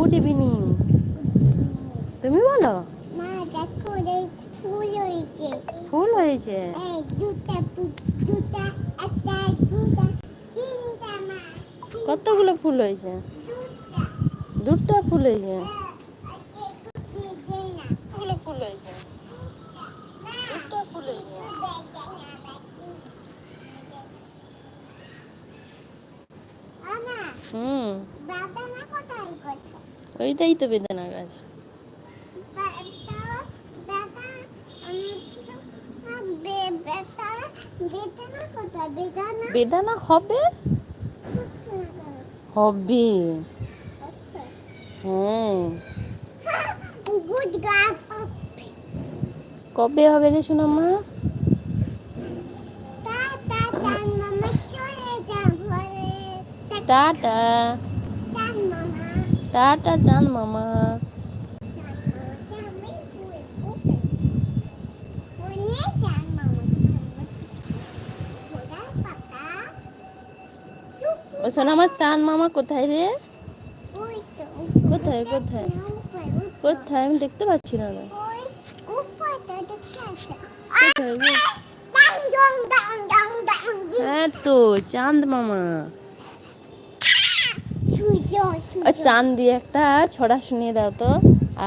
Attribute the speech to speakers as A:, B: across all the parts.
A: Good evening তুমি বলো?
B: ফুল হয়েছে।
A: কতগুলো ফুল হয়েছে?
B: দুটা।
A: ফুল হয়েছে? কতগুলো ফুল হয়েছে? দুটা। ফুল হুম।
B: বাবা না
A: ওইটাই তো বেদানা গাছ।
B: বেদানা
A: হবে? হবে। হ্যাঁ। কবে হবে রে সোনামা?
B: টাটা চান মামা চলে যান ঘরে
A: টাটা
B: চান মামা
A: টাটা চান মামা।
B: চান মামা আমি চান মামা
A: কোথায় রে? কোথায়, কোথায়? কোথায়? আমি দেখতে পাচ্ছি না হ্যাঁ তো চাঁদ মামা।
B: সূর্য
A: চাঁদ দিয়ে একটা ছড়া শুনিয়ে দাও তো।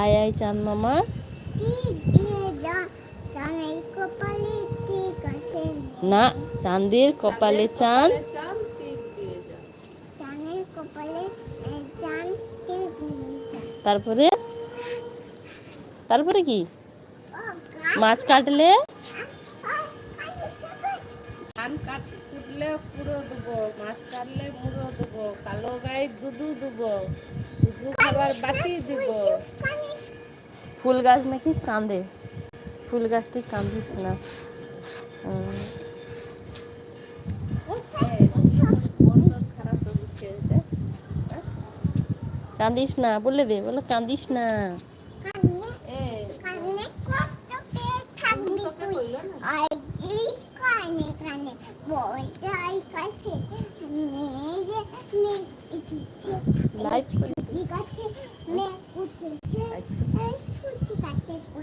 A: আয় আয় চাঁদ মামা। না চাঁদের কপালে চাঁদ। তারপরে? তারপরে কি? মাছ কাটলে? ফুল গাছ নাকি কাঁদে? ফুল গাছ তুই কাঁদিস না। কাঁদিস না, বলে দে, বলো কাঁদিস না
B: কানে,
C: এ
B: কানে কষ্ট পেয়ে থাকবি তুই। আর যে কানে কানে বলটাই কাছে মেয়ে মেয়ে উঠেছে
A: লাইভ করে
B: ঠিক আছে মেয়ে উঠেছে এই ছুটি কাটে কত
A: এ,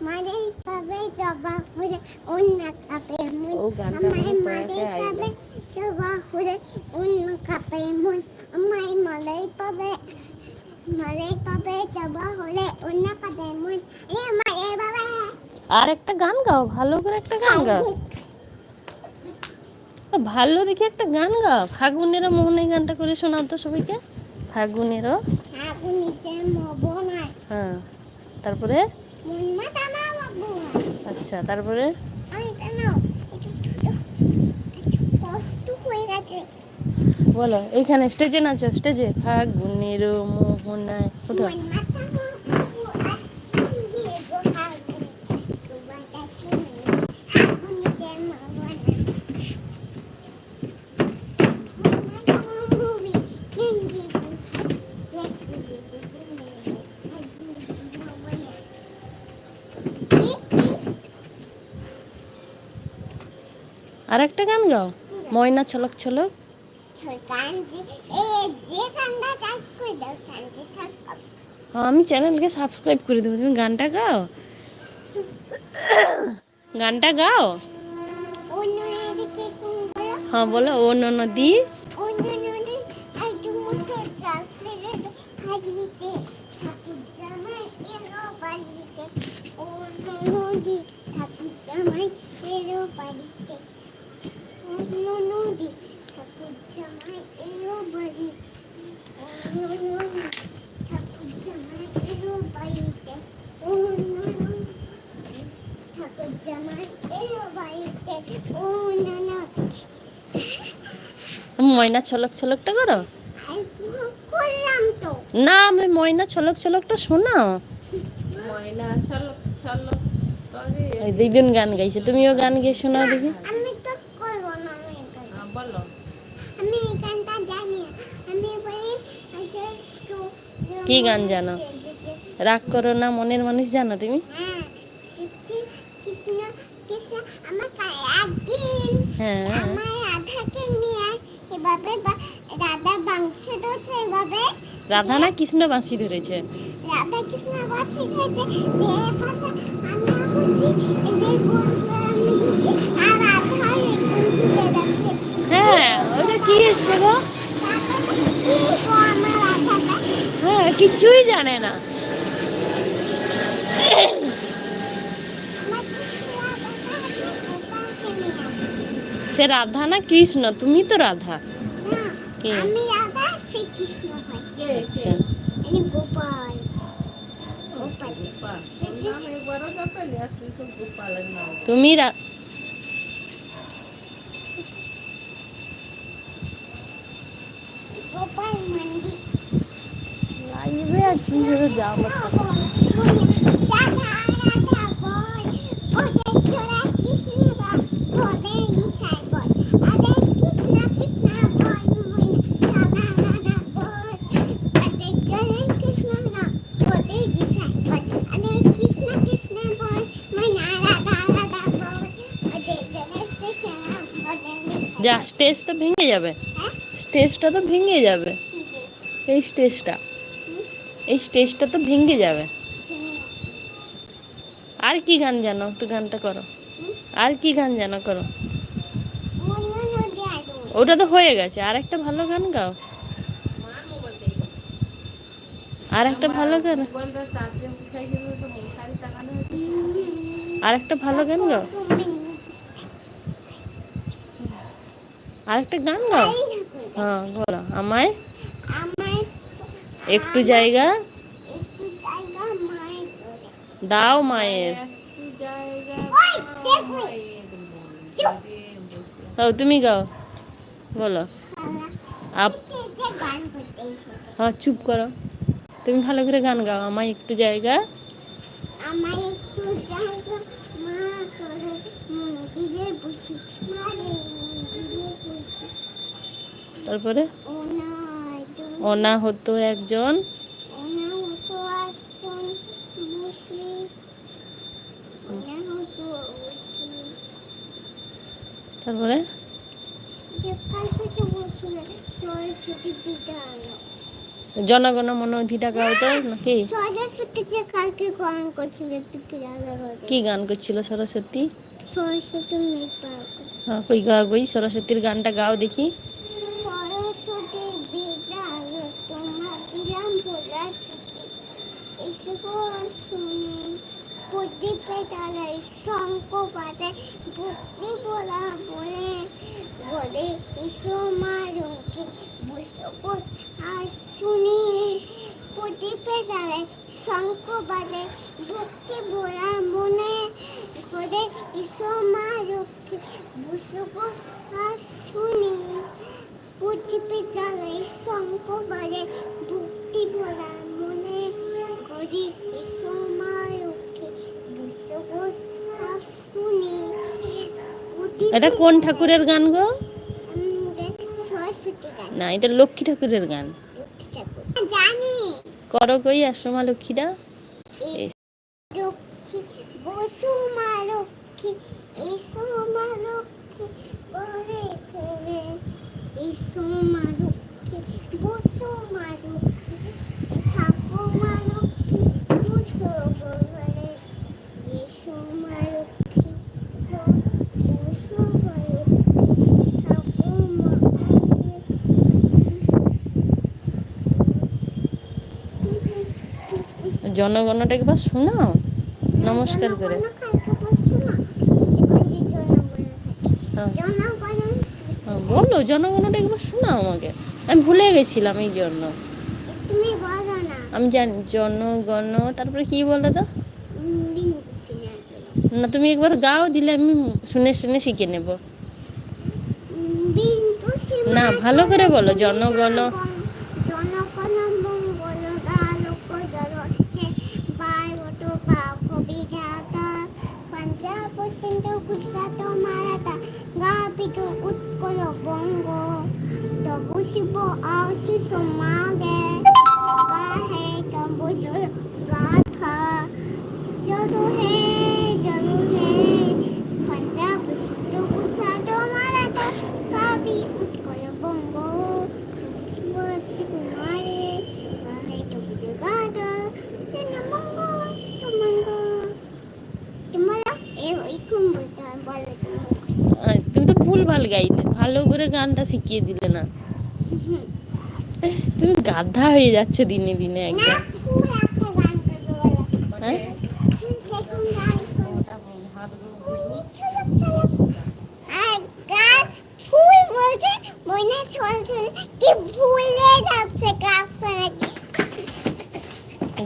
B: পাবে জবা করে অন্য কাপে মন। আমার পাবে জবা করে অন্য কাপে মন। আমার মালাই পাবে মালাই পাবে জবা হলে অন্য কাপে মন। এ পাবে
A: আর একটা গান গাও ভালো করে একটা গান গাও। ভালো দেখে একটা গান গাও। ফাগুনেরও মোহন এই গানটা করে শোনাও তো সবাইকে। ফাগুনেরও।
B: মবনা
A: হ্যাঁ তারপরে?
B: মন মবনা
A: আচ্ছা তারপরে? বলো এইখানে স্টেজে নাচো স্টেজে ফাগুনের মোহনায় ওঠো
B: মন মাথা মবনা দিয়ে গো আগুন তোমাটা শুনে আগুনিতে মবনা
A: আর একটা গান গাও। ময়না ছলক ছলক আমি চ্যানেলকে সাবস্ক্রাইব করে দেবো। তুমি গানটা গাও। গানটা গাও। হ্যাঁ বলো। ও নদী ময়না ছলক ছলকটা করো? না আমি ময়না ছলক ছলকটা শোনাও
C: ময়না
A: দুইজন গান গাইছে তুমিও গান গিয়ে শোনাও দেখি
B: আমি তো করব না আমি একা।
C: হ্যাঁ, বলো
A: কি গান জানো? রাগ করো না, মনের মানুষ জানো তুমি?
B: হ্যাঁ। রাধা বাংশ ধরছে
A: না কৃষ্ণ বাঁশি ধরেছে।
B: রাধা কৃষ্ণ ঘুরে যাচ্ছে
A: হ্যাঁ ওটা কি এসছে গো
B: তারপরে কি গো আমার রাধাটা
A: হ্যাঁ কিছুই জানে না। সে রাধা না কৃষ্ণ? তুমি তো রাধা। কে?
B: আমি রাধা শ্রী কৃষ্ণ হয়।
A: আচ্ছা।
B: আমি গোপাল।
A: তুমি
B: গোপাল মন্দির বল আরে চোরা কৃষ্ণ ওদের
A: যা স্টেজ তো ভেঙে যাবে।
B: হ্যাঁ?
A: স্টেজটা তো ভেঙে যাবে। এই স্টেজটা। এই স্টেজটা তো ভেঙে যাবে। আর কি গান জানো? একটু গানটা করো। আর কি গান জানো করো? ওটা তো হয়ে গেছে। আর একটা ভালো গান গাও। আর একটা ভালো গান। আর একটা ভালো গান গাও। আর একটা গান গাও। হ্যাঁ বলো। আমায় একটু জায়গা? দাও মায়ের। ও তুমি গাও। বলো। আপ হ্যাঁ চুপ করো। তুমি ভালো করে গান গাও। আমায় একটু জায়গা। তারপরে?
B: ও না একদম
A: অনা হতো একজন তারপরে? জনগণ মন নাকি?
B: সরস্বতী যে কালকে গান করছিল
A: কি গান করছিল সরস্বতী?
B: সরস্বতী
A: হ্যাঁ কই কই সরস্বতীর গানটা গাও দেখি।
B: প্রদীপে বলা মনে করে এসো মা রক্ষে আর শুনি প্রদীপে বাজায় ভক্তি মনে করি এসো
A: এটা কোন ঠাকুরের গান গো? না এটা লক্ষ্মী ঠাকুরের গান।
B: জানি।
A: করো কই আসো মা লক্ষ্মীটা
B: লক্ষ্মী বসু লক্ষ্মী এসো মা লক্ষ্মী করে এসো মা লক্ষ্মী বসু মা লক্ষ্মী থাকো মা লক্ষ্মী বসো ঘরে এসো মা লক্ষ্মী বসো ঘরে থাকো মা
A: জনগণটা একবার শোনাও। নমস্কার করে। হ্যাঁ। হ্যাঁ, বলো জনগণটা একবার শোনাও আমাকে। আমি ভুলে গেছিলাম এই জন্য। আমি জানি জনগণ তারপরে কি বলে তো? না তুমি একবার গাও দিলে আমি শুনে শুনে শিখে নেব। না, ভালো করে বলো। জনগণ
B: જ્યાં ગુસ્સાતો મારા તા ગા પીટો ઉત્કલો બોંગો તો ગુસીબો આવશે સો માગે ગા હે કંબો જો ગા
A: થા જો હે ভুল গাইলে, ভালো করে গানটা শিখিয়ে দিলে না। তুমি গাধা হয়ে যাচ্ছে দিনে দিনে একদম। হ্যাঁ?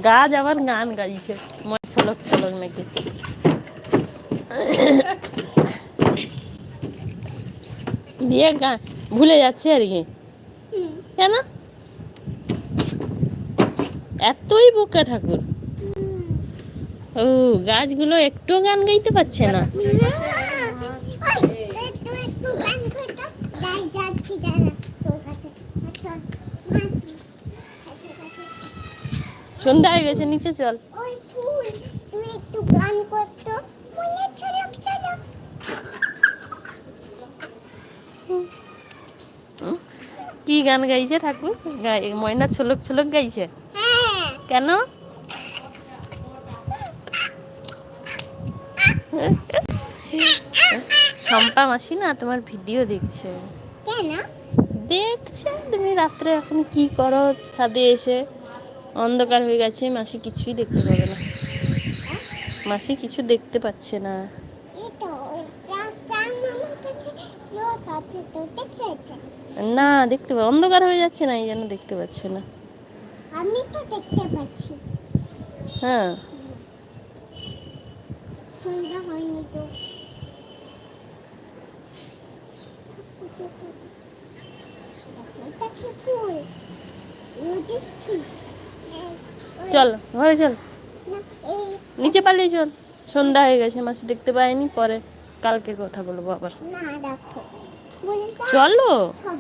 B: গাছ
A: আবার গান গাইছে। মনে ছলক ছলক নাকি। দিয়ে ভুলে যাচ্ছে আর কি। কেন? এতই বোকা ঠাকুর। ও, গাছগুলো একটু গান গাইতে পারছে না। সন্ধ্যা হয়ে গেছে, নিচে চল।
B: গান
A: গাইছে ঠাকুর? ময়না ছলক ছলক গাইছে? কেন? শম্পা মাসি না তোমার ভিডিও দেখছে।
B: কেন?
A: দেখছে তুমি রাত্রে এখন কি করো ছাদে এসে? অন্ধকার হয়ে গেছে মাসি কিছুই দেখতে পাবে না। মাসি কিছু দেখতে পাচ্ছে না।
B: এই
A: না দেখতে পা অন্ধকার হয়ে যাচ্ছে না এই জন্য দেখতে পাচ্ছে না।
B: আমি তো দেখতে পাচ্ছি।
A: হ্যাঁ।
B: সন্ধ্যা হয়নি তো।
A: চল ঘরে চল। নিচে পালিয়ে চল। সন্ধ্যা হয়ে গেছে মাসি দেখতে পায়নি পরে কালকে কথা বলব আবার।
B: না বলটা
A: চলো।
B: সব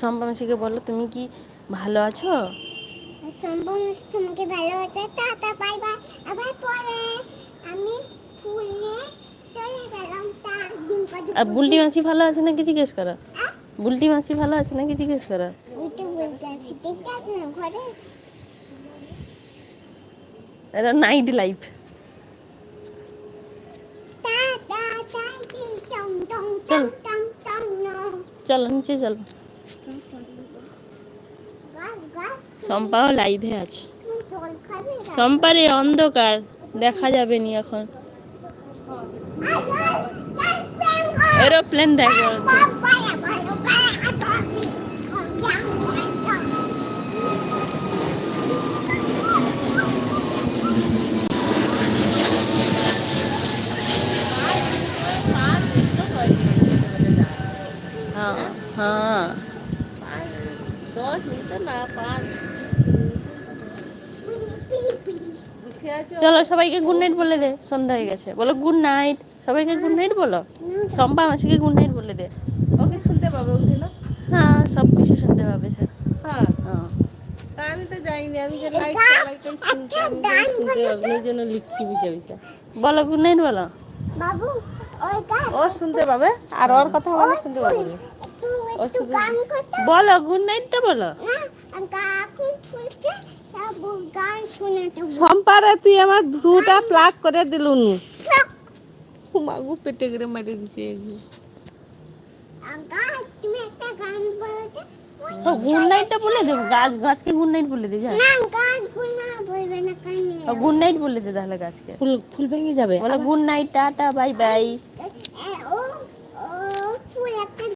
A: শম্পা মাসিকে বলো তুমি কি ভালো আছো?
B: সম্পূর্ণ তোমাকে ভালো আছে টাটা বাই বাই আবার পরে আমি ফুল নিয়ে চলে গেলাম
A: আর বুলটি মাসি ভালো আছে নাকি জিজ্ঞেস করো? বুলটি মাসি ভালো আছে নাকি জিজ্ঞেস করো? নাইট লাইফ চলো নিচে চলো শম্পাও লাইভে আছে শম্পারে অন্ধকার দেখা যাবে নি এখন এরোপ্লেন দেখা
C: বুঝে আছো
A: চলো সবাইকে গুড নাইট বলে দে সন্ধ্যা হয়ে গেছে। বলো গুড নাইট সবাইকে গুড নাইট বলো? শম্পা মাসিকে গুড নাইট বলে দে।
C: ওকে শুনতে পাবে উঠে না
A: হ্যাঁ সব কিছু শুনতে পাবে সে।
C: হ্যাঁ।
A: হ্যাঁ।
C: তা আমি তো যাইনি আমি যে লাইট শুনতে আমি এই জন্য লিখছি বিষয় বিষয়।
A: বলো গুড নাইট বলো।
B: বাবু
C: ও শুনতে পাবে আর ওর কথা বলে শুনতে পাবে।
A: বলো গুড নাইটটা বলো।
B: না কাকু ফুলকে সব গান শোনাতে
C: সম্পারে তুই আমার ভ্রুটা প্লাগ করে দিলুন। মাগু পেটে করে মারি দিছে
B: গাছ তুমি একটা গান বলতে
A: ও গুড নাইটটা বলে দে গাছ গাছকে গুড নাইট বলে দে যা। গুড নাইট বলে দে তাহলে গাছকে।
C: ফুল ফুল ভেঙে যাবে।
A: বলো good night ta ta bye bye.